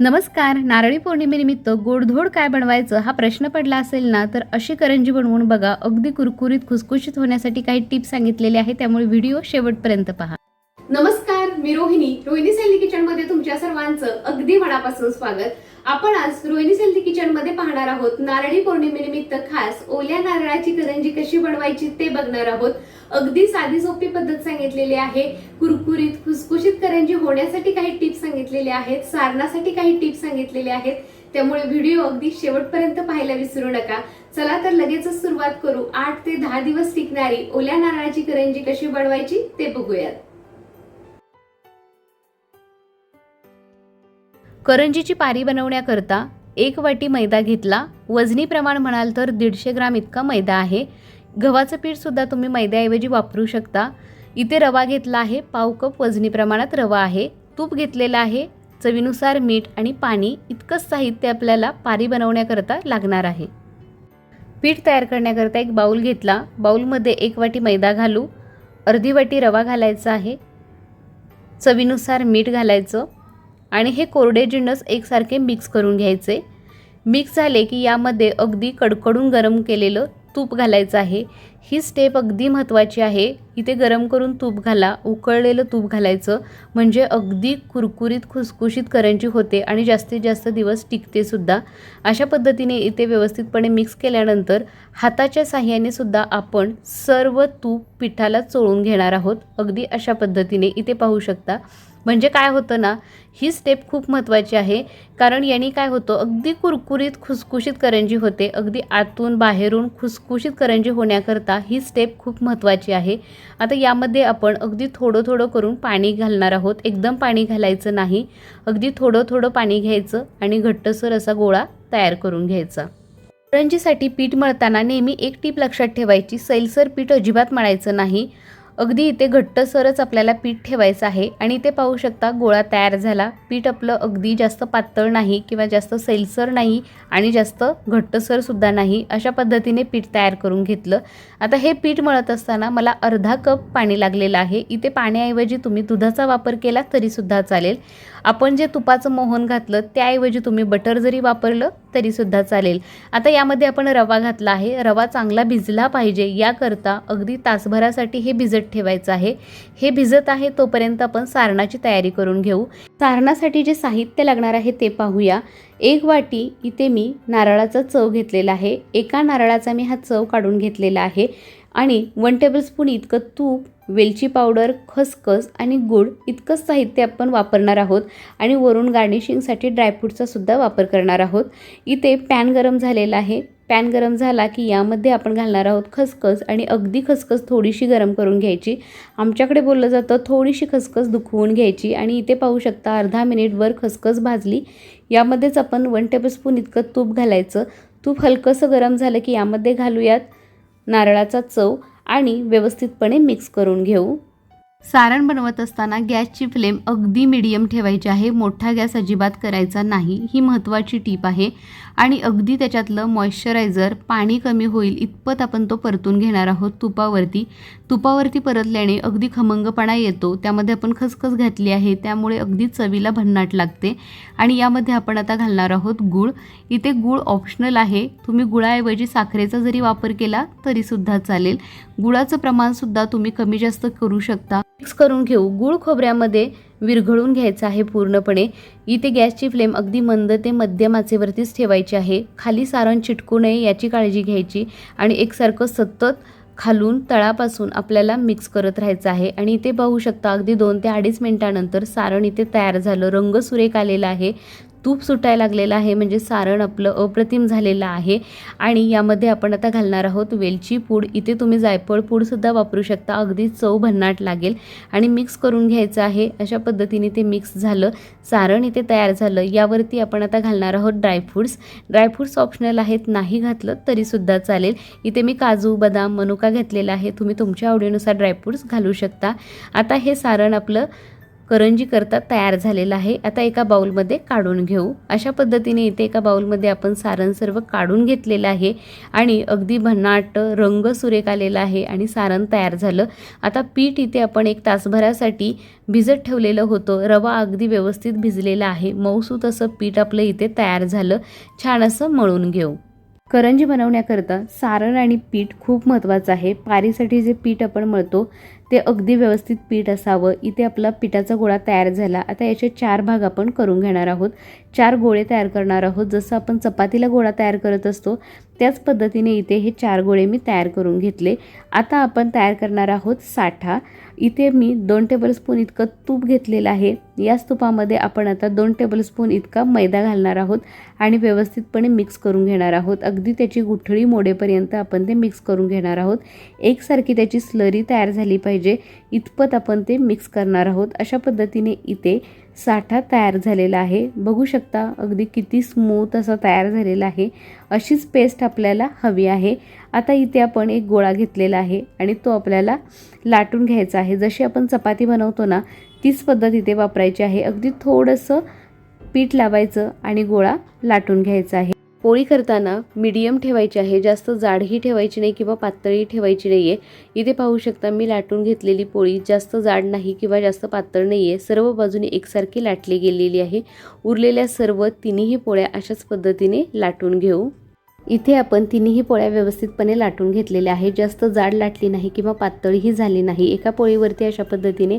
नमस्कार नारळी पौर्णिमेनिमित्त गोडधोड काय बनवायचं हा प्रश्न पडला असेल ना तर अशी करंजी बनवून बघा. अगदी कुरकुरीत खुसखुशीत होण्यासाठी काही टिप्स सांगितलेले आहे त्यामुळे व्हिडिओ शेवटपर्यंत पहा. नमस्कार मी रोहिणी. रोहिणी सेल्दी किचनमध्ये तुमच्या सर्वांचं अगदी मनापासून स्वागत. आपण आज रोहिणी सेल्दी किचनमध्ये पाहणार आहोत. नारळी पौर्णिमेनिमित्त खास ओल्या नारळाची करंजी कशी बनवायची ते बघणार आहोत. अगदी साधी सोपी पद्धत सांगितलेली आहे. कुरकुरीत खुसखुशीत करंजी होण्यासाठी काही टिप्स सांगितलेले आहेत. सारणासाठी काही टिप्स सांगितलेले आहेत. त्यामुळे व्हिडिओ अगदी शेवटपर्यंत पाहायला विसरू नका. चला तर लगेचच सुरुवात करू. आठ ते दहा दिवस टिकणारी ओल्या नारळाची करंजी कशी बनवायची ते बघूयात. करंजीची पारी बनवण्याकरता एक वाटी मैदा घेतला. वजनी प्रमाण म्हणाल तर दीडशे ग्राम इतका मैदा आहे. गव्हाचं पीठसुद्धा तुम्ही मैद्याऐवजी वापरू शकता. इथे रवा घेतला आहे. पाव कप वजनी प्रमाणात रवा आहे. तूप घेतलेलं आहे. चवीनुसार मीठ आणि पाणी इतकंच साहित्य आपल्याला पारी बनवण्याकरता लागणार आहे. पीठ तयार करण्याकरता एक बाऊल घेतला. बाऊलमध्ये एक वाटी मैदा घालू. अर्धी वाटी रवा घालायचा आहे. चवीनुसार मीठ घालायचं. आणि हे कोरडे जिन्नस एकसारखे मिक्स करून घ्यायचे. मिक्स झाले की यामध्ये अगदी कडकडून गरम केलेलं तूप घालायचं आहे. ही स्टेप अगदी महत्त्वाची आहे. इथे गरम करून तूप घाला. उकळलेलं तूप घालायचं. म्हणजे अगदी कुरकुरीत खुसखुशीत करंजी होते आणि जास्तीत जास्त दिवस टिकते सुद्धा. अशा पद्धतीने इथे व्यवस्थितपणे मिक्स केल्यानंतर हाताच्या साह्याने सुद्धा आपण सर्व तूप पिठाला चोळून घेणार आहोत. अगदी अशा पद्धतीने इथे पाहू शकता. म्हणजे काय होतं ना ही स्टेप खूप महत्त्वाची आहे. कारण यांनी काय होतं अगदी कुरकुरीत खुसखुशीत करंजी होते. अगदी आतून बाहेरून खुसखुशीत करंजी होण्याकरता ही स्टेप खूप महत्त्वाची आहे. आता यामध्ये आपण अगदी थोडं थोडं करून पाणी घालणार आहोत. एकदम पाणी घालायचं नाही. अगदी थोडं थोडं पाणी घ्यायचं आणि घट्टसर असा गोळा तयार करून घ्यायचा. करंजीसाठी पीठ मळताना नेहमी एक टीप लक्षात ठेवायची सैलसर पीठ अजिबात मळायचं नाही. अगदी इथे घट्टसरच आपल्याला पीठ ठेवायचं आहे आणि ते पाहू शकता गोळा तयार झाला. पीठ आपलं अगदी जास्त पातळ नाही किंवा जास्त सैलसर नाही आणि जास्त घट्टसरसुद्धा नाही अशा पद्धतीने पीठ तयार करून घेतलं. आता हे पीठ मळत असताना मला अर्धा कप पाणी लागलेलं आहे. इथे पाण्याऐवजी तुम्ही दुधाचा वापर केला तरीसुद्धा चालेल. आपण जे तुपाचं मोहन घातलं त्याऐवजी तुम्ही बटर जरी वापरलं तरीसुद्धा चालेल. आता यामध्ये आपण रवा घातला आहे. रवा चांगला भिजला पाहिजे. याकरता अगदी तासभरासाठी हे भिजत ठेवायचं आहे. हे भिजत आहे तोपर्यंत आपण सारणाची तयारी करून घेऊ. सारणासाठी जे साहित्य लागणार आहे ते पाहूया. एक वाटी इथे मी नारळाचा चव घेतलेला आहे. एका नारळाचा मी हा चव काढून घेतलेला आहे. आणि वन टेबलस्पून इतकं तूप वेलची पावडर खसखस आणि गूळ इतकंच साहित्य आपण वापरणार आहोत आणि वरून गार्निशिंगसाठी ड्रायफ्रूटचा सुद्धा वापर करणार आहोत. इथे पॅन गरम झालेला आहे. पॅन गरम झाला की यामध्ये आपण घालणार आहोत खसखस आणि अगदी खसखस थोडीशी गरम करून घ्यायची. आमच्याकडे बोललं जातं थोडीशी खसखस दुखवून घ्यायची आणि इथे पाहू शकता अर्धा मिनिटवर खसखस भाजली. यामध्येच आपण वन टेबलस्पून इतकं तूप घालायचं. तूप हलकंसं गरम झालं की यामध्ये घालूयात नारळाचा चव. आणि व्यवस्थितपणे मिक्स करून घेऊ. सारण बनवत असताना गॅसची फ्लेम अगदी मिडियम ठेवायची आहे. मोठा गॅस अजिबात करायचा नाही. ही महत्त्वाची टीप आहे. आणि अगदी त्याच्यातलं मॉइश्चरायझर पाणी कमी होईल इतपत आपण तो परतून घेणार आहोत तुपावरती. तुपावरती परतल्याने अगदी खमंगपणा येतो. त्यामध्ये आपण खसखस घातली आहे. त्यामुळे अगदी चवीला भन्नाट लागते. आणि यामध्ये आपण आता घालणार आहोत गूळ. इथे गूळ ऑप्शनल आहे. तुम्ही गुळाऐवजी साखरेचा जरी वापर केला तरीसुद्धा चालेल. गुळाचं प्रमाणसुद्धा तुम्ही कमी जास्त करू शकता. मिक्स करून घेऊ. गूळ खोबऱ्यामध्ये विरघळून घ्यायचं आहे पूर्णपणे. इथे गॅसची फ्लेम अगदी मंद ते मध्यम आचेवरतीच ठेवायची आहे. खाली सारण चिटकू नये याची काळजी घ्यायची आणि एकसारखं सतत खालून तळापासून आपल्याला मिक्स करत राहायचं आहे. आणि इथे पाहू शकता अगदी दोन ते अडीच मिनिटानंतर सारण इथे तयार झालं. रंग सुरेख आलेला आहे. तूप सुटायला लागलेलं आहे म्हणजे सारण आपलं अप्रतिम झालेलं आहे. आणि यामध्ये आपण आता घालणार आहोत वेलची पूड. इथे तुम्ही जायफळ पूडसुद्धा वापरू शकता. अगदी चव भन्नाट लागेल. आणि मिक्स करून घ्यायचं आहे. अशा पद्धतीने ते मिक्स झालं. सारण इथे तयार झालं. यावरती आपण आता घालणार आहोत ड्रायफ्रूट्स ड्रायफ्रूट्स ऑप्शनल आहेत. नाही घातलं तरीसुद्धा चालेल. इथे मी काजू बदाम मनुका घेतलेला आहे. तुम्ही तुमच्या आवडीनुसार ड्रायफ्रूट्स घालू शकता. आता हे सारण आपलं करंजी करता तयार झालेला आहे. आता एका बाउलमध्ये काढून घेऊ. अशा पद्धतीने इथे एका बाउलमध्ये आपण सारण सर्व काढून घेतलेलं आहे आणि अगदी भन्नाट रंग सुरेख आलेला आहे आणि सारण तयार झालं. आता पीठ इथे आपण एक तासभरासाठी भिजत ठेवलेलं होतं. रवा अगदी व्यवस्थित भिजलेला आहे. मऊसूत असं पीठ आपलं इथे तयार झालं. छान असं मळून घेऊ. करंजी बनवण्याकरता सारण आणि पीठ खूप महत्त्वाचं आहे. पारीसाठी जे पीठ आपण मळतो ते अगदी व्यवस्थित पीठ असावं. इथे आपला पिठाचा गोळा तयार झाला. आता याचे चार भाग आपण करून घेणार आहोत. चार गोळे तयार करणार आहोत. जसं आपण चपातीला गोळा तयार करत असतो त्याच पद्धतीने इथे हे चार गोळे मी तयार करून घेतले. आता आपण तयार करणार आहोत साठा. इथे मी दोन टेबलस्पून इतकं तूप घेतलेलं आहे. याच तुपामध्ये आपण आता दोन टेबलस्पून इतका मैदा घालणार आहोत आणि व्यवस्थितपणे मिक्स करून घेणार आहोत. अगदी त्याची गुठळी मोडेपर्यंत आपण ते मिक्स करून घेणार आहोत. एकसारखी त्याची स्लरी तयार झाली पाहिजे. इतपत आपण ते मिक्स करणार आहोत. अशा पद्धतीने इथे साठा तयार झालेला आहे. बघू शकता अगदी किती स्मूथ असा तयार झालेला आहे. अशीच पेस्ट आपल्याला हवी आहे. आता इथे आपण एक गोळा घेतलेला आहे आणि तो आपल्याला लाटून घ्यायचा आहे. जशी आपण चपाती बनवतो ना तीच पद्धत इथे वापरायची आहे. अगदी थोडंसं पीठ लावायचं आणि गोळा लाटून घ्यायचा आहे. पोळी करताना मीडियम ठेवायची आहे जास्त जाडही ठेवायची नाही किंवा पातळी ठेवायची नाही आहे इथे पाहू शकता मी लाटून घेतलेली पोळी जास्त जाड नाही किंवा जास्त पातळ नाही आहे सर्व बाजूने एकसारखी लाटली गेलेली आहे. उरलेल्या सर्व तिन्ही पोळ्या अशाच पद्धतीने लाटून घेऊ. इथे आपण तिन्ही पोळ्या व्यवस्थितपणे लाटून घेतलेल्या आहे जास्त जाड लाटली नाही किंवा पातळही झाली नाही. एका पोळीवरती अशा पद्धतीने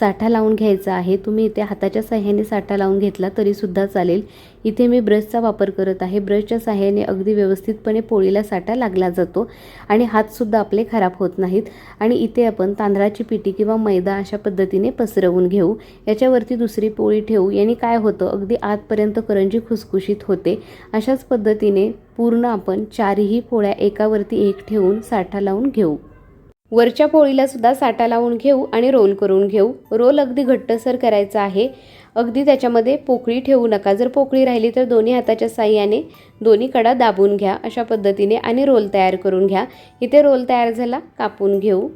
साठा लावून घ्यायचा आहे. तुम्ही इथे हाताच्या साह्याने साठा लावून घेतला तरीसुद्धा चालेल. इथे मी ब्रशचा वापर करत आहे. ब्रशच्या साह्याने अगदी व्यवस्थितपणे पोळीला साठा लागला जातो आणि हातसुद्धा आपले खराब होत नाहीत. आणि इथे आपण तांदळाची पिठी किंवा मैदा अशा पद्धतीने पसरवून घेऊ. याच्यावरती दुसरी पोळी ठेवू. याने काय होतं? अगदी आतपर्यंत करंजी खुसखुशीत होते. अशाच पद्धतीने पूर्ण आपण चारही पोळ्या एकावरती एक ठेवून साठा लावून घेऊ. वरच्या पोळीला सुद्धा साठा लावून घेऊ आणि रोल करून घेऊ. रोल अगदी घट्टसर करायचा आहे. अगदी त्याच्यामध्ये पोकळी ठेवू नका. जर पोकळी राहिली तर दोन्ही हाताच्या साह्याने दोन्ही कडा दाबून घ्या अशा पद्धतीने आणि रोल तयार करून घ्या. इथे रोल तयार झाला कापून घेऊ.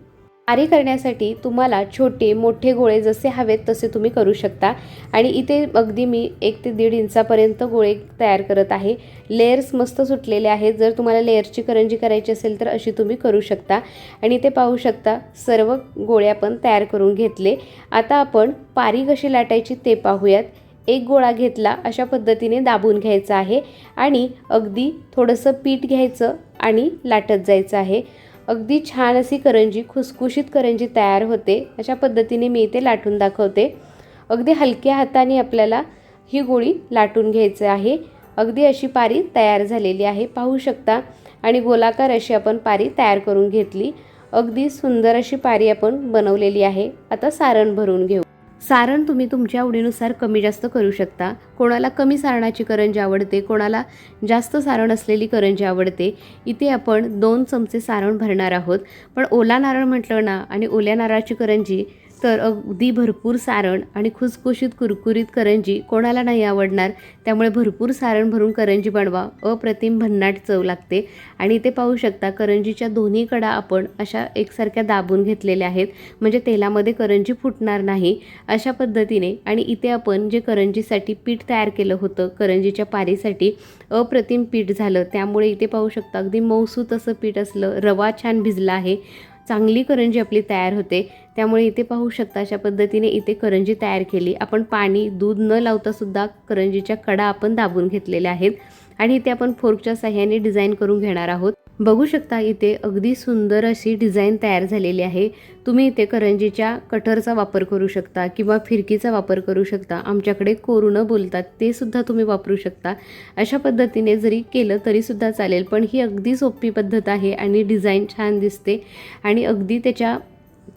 पारी करण्यासाठी तुम्हाला छोटे मोठे गोळे जसे हवेत तसे तुम्ही करू शकता. आणि इथे अगदी मी एक ते दीड इंचापर्यंत गोळे तयार करत आहे. लेयर्स मस्त सुटलेले आहेत. जर तुम्हाला लेयरची करंजी करायची असेल तर अशी तुम्ही करू शकता. आणि इथे पाहू शकता सर्व गोळे आपण तयार करून घेतले. आता आपण पारी कशी लाटायची ते पाहूयात. एक गोळा घेतला अशा पद्धतीने दाबून घ्यायचा आहे. आणि अगदी थोडंसं पीठ घ्यायचं आणि लाटत जायचं आहे. अगदी छान अशी करंजी खुसखुशीत करंजी तयार होते. अशा पद्धतीने मी इथे लाटून दाखवते. अगदी हलक्या हाताने आपल्याला ही गोळी लाटून घ्यायचं आहे. अगदी अशी पारी तयार झालेली आहे पाहू शकता. आणि गोलाकार अशी आपण पारी तयार करून घेतली. अगदी सुंदर अशी पारी आपण बनवलेली आहे. आता सारण भरून घेऊ. सारण तुम्ही तुमच्या आवडीनुसार कमी जास्त करू शकता. कोणाला कमी सारणाची करंजी आवडते कोणाला जास्त सारण असलेली करंजी आवडते इथे आपण दोन चमचे सारण भरणार आहोत. पण ओला नारळ म्हटलं ना आणि ओल्या नारळाची करंजी तर अगदी भरपूर सारण आणि खुसखुशीत कुरकुरीत करंजी कोणाला नाही आवडणार. त्यामुळे भरपूर सारण भरून करंजी बनवा. अप्रतिम भन्नाट चव लागते. आणि ते पाहू शकता करंजीच्या दोन्ही कडा आपण अशा एकसारख्या दाबून घेतलेल्या आहेत. म्हणजे तेलामध्ये करंजी फुटणार नाही. अशा पद्धतीने आणि इथे आपण जे करंजीसाठी पीठ तयार केलं होतं करंजीच्या पारीसाठी अप्रतिम पीठ झालं. त्यामुळे इथे पाहू शकता अगदी मऊसूत असं पीठ असलं. रवा छान भिजला आहे. चांगली करंजी आपली तयार होते. त्यामुळे इथे पाहू शकता अशा पद्धतीने इथे करंजी तयार केली. आपण पाणी दूध न लावता सुद्धा करंजीच्या कडा आपण दाबून घेतलेल्या आहेत. आणि इथे आपण फोर्कच्या साह्याने डिझाईन करून घेणार आहोत. बघू शकता इथे अगदी सुंदर अशी डिझाईन तयार झालेली आहे. तुम्ही इथे करंजीच्या कटरचा वापर करू शकता किंवा फिरकीचा वापर करू शकता. आमच्याकडे कोरुणं बोलतात ते सुद्धा तुम्ही वापरू शकता. अशा पद्धतीने जरी केलं तरीसुद्धा चालेल पण ही अगदी सोपी पद्धत आहे आणि डिझाईन छान दिसते आणि अगदी त्याच्या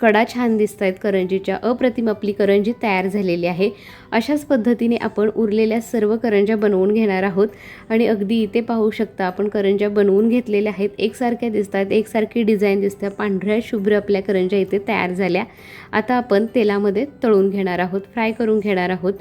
कडा छान दिसत आहेत करंजीच्या अप्रतिम आपली करंजी तयार झालेली आहे. अशाच पद्धतीने आपण उरलेल्या सर्व करंज्या बनवून घेणार आहोत. आणि अगदी इथे पाहू शकता आपण करंज्या बनवून घेतलेल्या आहेत. एकसारख्या दिसत आहेत एकसारखी डिझाईन दिसते. पांढऱ्या शुभ्र आपल्या करंज्या इथे तयार झाल्या. आता आपण तेलामध्ये तळून घेणार आहोत फ्राय करून घेणार आहोत.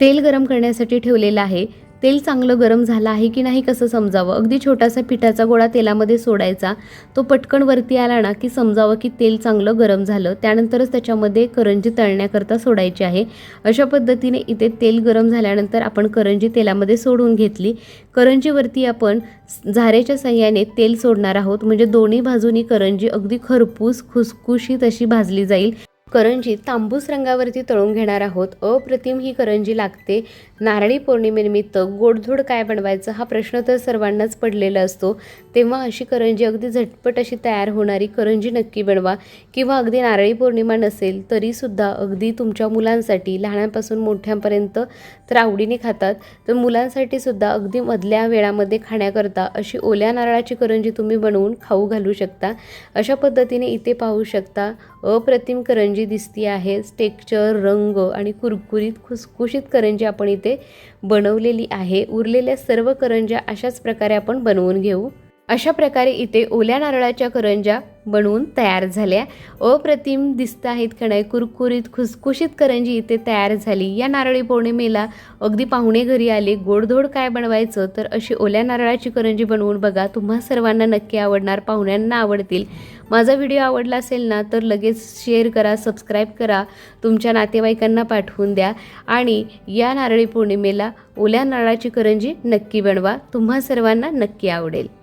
तेल गरम करण्यासाठी ठेवलेलं आहे. तेल चांगलं गरम झालं आहे की नाही कसं समजावं? अगदी छोटासा पिठाचा गोळा तेलामध्ये सोडायचा. तो पटकन वरती आला ना की समजावं की तेल चांगलं गरम झालं. त्यानंतरच त्याच्यामध्ये करंजी तळण्याकरता सोडायची आहे. अशा पद्धतीने इथे तेल गरम झाल्यानंतर आपण करंजी तेलामध्ये सोडून घेतली. करंजीवरती आपण झाऱ्याच्या सहाय्याने तेल सोडणार आहोत. म्हणजे दोन्ही बाजूनी करंजी अगदी खरपूस खुसखुशीत अशी भाजली जाईल. करंजी तांबूस रंगावरती तळून घेणार आहोत. अप्रतिम ही करंजी लागते. नारळी पौर्णिमेनिमित्त गोडधोड काय बनवायचं हा प्रश्न तर सर्वांनाच पडलेला असतो. तेव्हा अशी करंजी अगदी झटपट अशी तयार होणारी करंजी नक्की बनवा किंवा अगदी नारळी पौर्णिमा नसेल तरीसुद्धा अगदी तुमच्या मुलांसाठी लहानांपासून मोठ्यांपर्यंत तर आवडीने खातात. तर मुलांसाठी सुद्धा अगदी मधल्या वेळामध्ये खाण्याकरता अशी ओल्या नारळाची करंजी तुम्ही बनवून खाऊ घालू शकता. अशा पद्धतीने इथे पाहू शकता अप्रतिम करंजी दिसती आहे. टेक्चर रंग आणि कुरकुरीत खुसखुशीत करंजी आपण इथे बनवलेली आहे. उरलेल्या सर्व करंज्या अशाच प्रकारे आपण बनवून घेऊ. अशा प्रकारे इथे ओल्या नारळाच्या करंज्या बनवून तयार झाल्या. अप्रतिम दिसत आहेत का नाही? कुरकुरीत खुसखुशीत करंजी इथे तयार झाली. या नारळी पौर्णिमेला अगदी पाहुणे घरी आले. गोडधोड काय बनवायचं? तर अशी ओल्या नारळाची करंजी बनवून बघा. तुम्हा सर्वांना नक्की आवडणार. पाहुण्यांना आवडतील. माझा व्हिडिओ आवडला असेल ना तर लगेच शेअर करा सबस्क्राईब करा. तुमच्या नातेवाईकांना पाठवून द्या. आणि या नारळी पौर्णिमेला ओल्या नारळाची करंजी नक्की बनवा. तुम्हा सर्वांना नक्की आवडेल.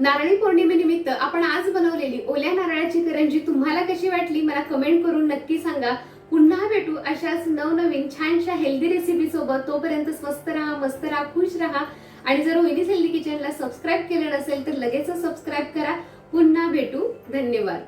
नारळी पौर्णिमेनिमित्त आपण आज बनवलेली ओल्या नारळाची करंजी तुम्हाला कशी वाटली मला कमेंट करून नक्की सांगा. पुन्हा भेटू अशाच नवनवीन छानशा हेल्दी रेसिपी सोबत. तोपर्यंत स्वस्त राहा मस्त राहा खुश राहा. आणि जर रोहिणीस हेल्दी किचनला सबस्क्राईब केलं नसेल तर लगेच सबस्क्राईब करा. पुन्हा भेटू. धन्यवाद.